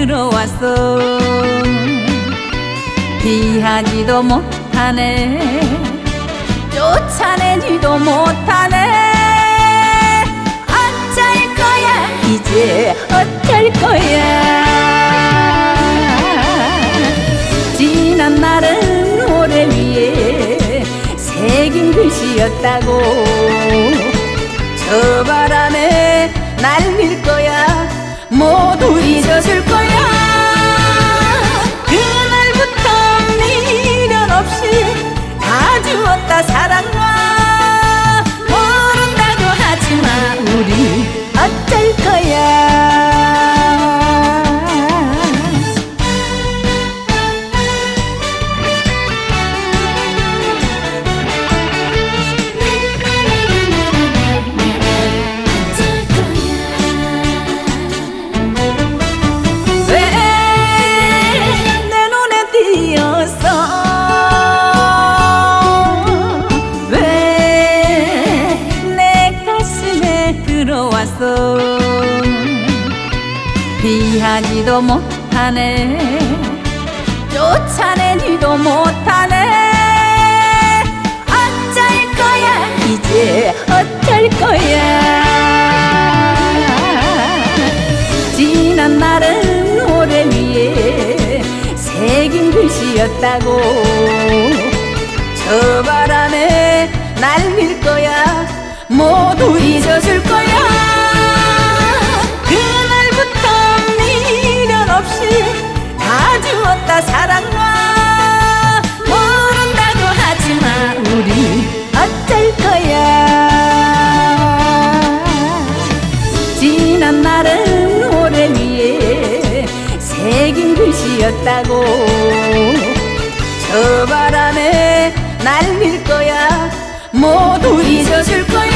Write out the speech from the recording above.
들어왔어. 피하지도 못하네. 쫓아내지도 못하네. 어쩔 거야? 이제 어쩔 거야? 지난 날은 모래 위에 새긴 글씨였다고. 저 바람에 날릴 거야. 모두 잊어 피하지도 못하네. 쫓아내지도 못하네. 어쩔 거야? 이제 어쩔 거야? 지난 날은 모래 위에 새긴 글씨였다고. 저 바람에 날릴 거야. 모두 잊어줄 거야 글씨였다고. 저 바람에 날릴 거야. 모두 잊어줄 거야